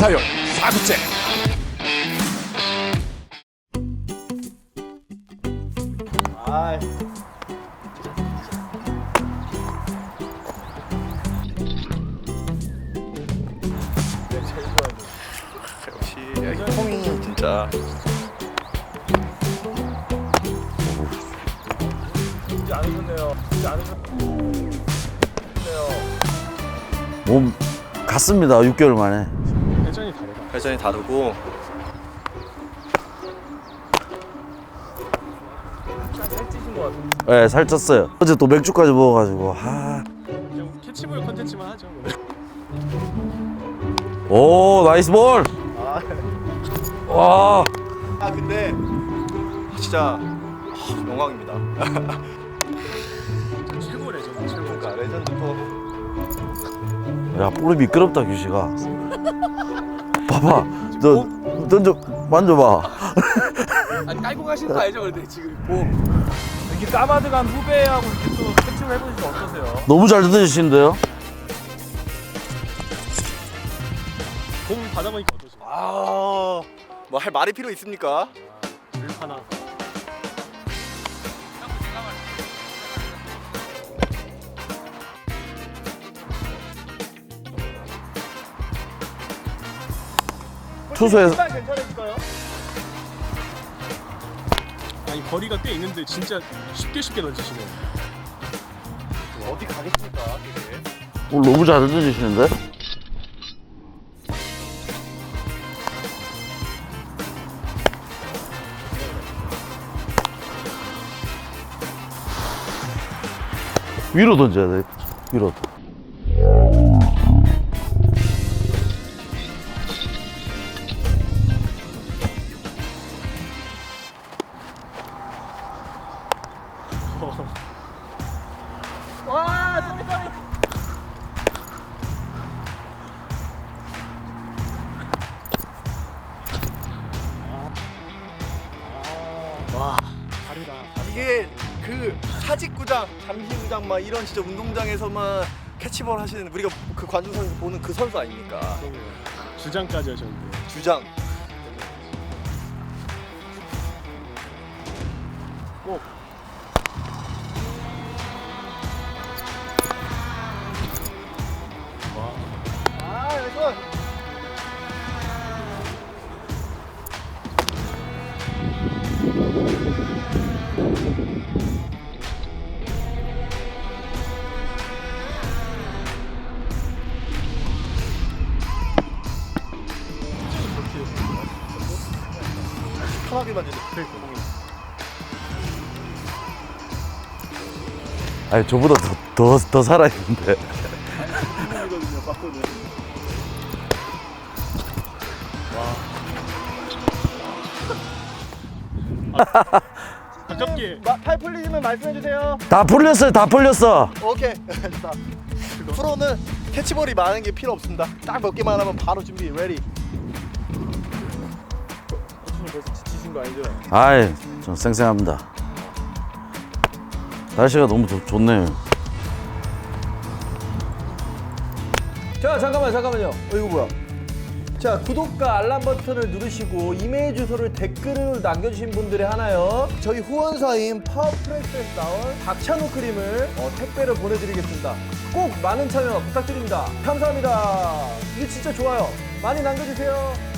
김사열 4구째 역시 콩이 진짜 몸 갔습니다. 6개월 만에. 회전이 다르다. 회전이 다르고 살찌신 것 같은데. 네, 살쪘어요. 어제 또 맥주까지 먹어가지고. 아. 캐치볼 컨텐츠만 하죠. 오, 나이스 볼. 와. 아 근데 진짜 아, 영광입니다 최고 레전드, 최고. 그러니까 레전드 또 야, 볼이 미끄럽다, 규시가. 봐봐. 너, 던져, 만져봐. 아니 깔고 가시는 거 알죠? 근데 지금 뭐 이렇게 까마득한 후배하고 이렇게 또 캐치볼 해보시면 어떠세요? 너무 잘 던지시는데요? 공 받아보니까 어떠세요? 아뭐 할 말이 필요 있습니까? 하나. 투수에서. 신발? 아니 거리가 꽤 있는데 진짜 쉽게 쉽게 던지시네요. 어디 가겠습니까 이게 볼 너무 잘 던지시는데? 위로 던져야 돼. 위로. 다르다. 이게 그 사직구장 잠실구장 막 이런 진짜 운동장에서만 캐치볼 하시는 우리가 그 관중 선수 보는 그 선수 아닙니까. 주장까지 하셨는데. 주장 꼭. 편하게 만드는 아니, 저보다 더, 더, 더 살아 있는데. 가볍게. 팔 풀리시면 말씀해 주세요. 다 풀렸어요, 다 풀렸어. 오케이. 자, 프로는 캐치볼이 많은 게 필요 없습니다. 딱 몇 개만 하면 바로 준비 레디 벌써 지치신 거 아니죠? 아이, 좀 쌩쌩합니다. 날씨가 너무 좋, 좋네요. 자 잠깐만 잠깐만요. 어 이거 뭐야? 자 구독과 알람 버튼을 누르시고 이메일 주소를 댓글로 남겨주신 분들의 하나요. 저희 후원사인 파워프레스에서 나온 박찬호 크림을 어, 택배로 보내드리겠습니다. 꼭 많은 참여 부탁드립니다. 감사합니다. 이게 진짜 좋아요. 많이 남겨주세요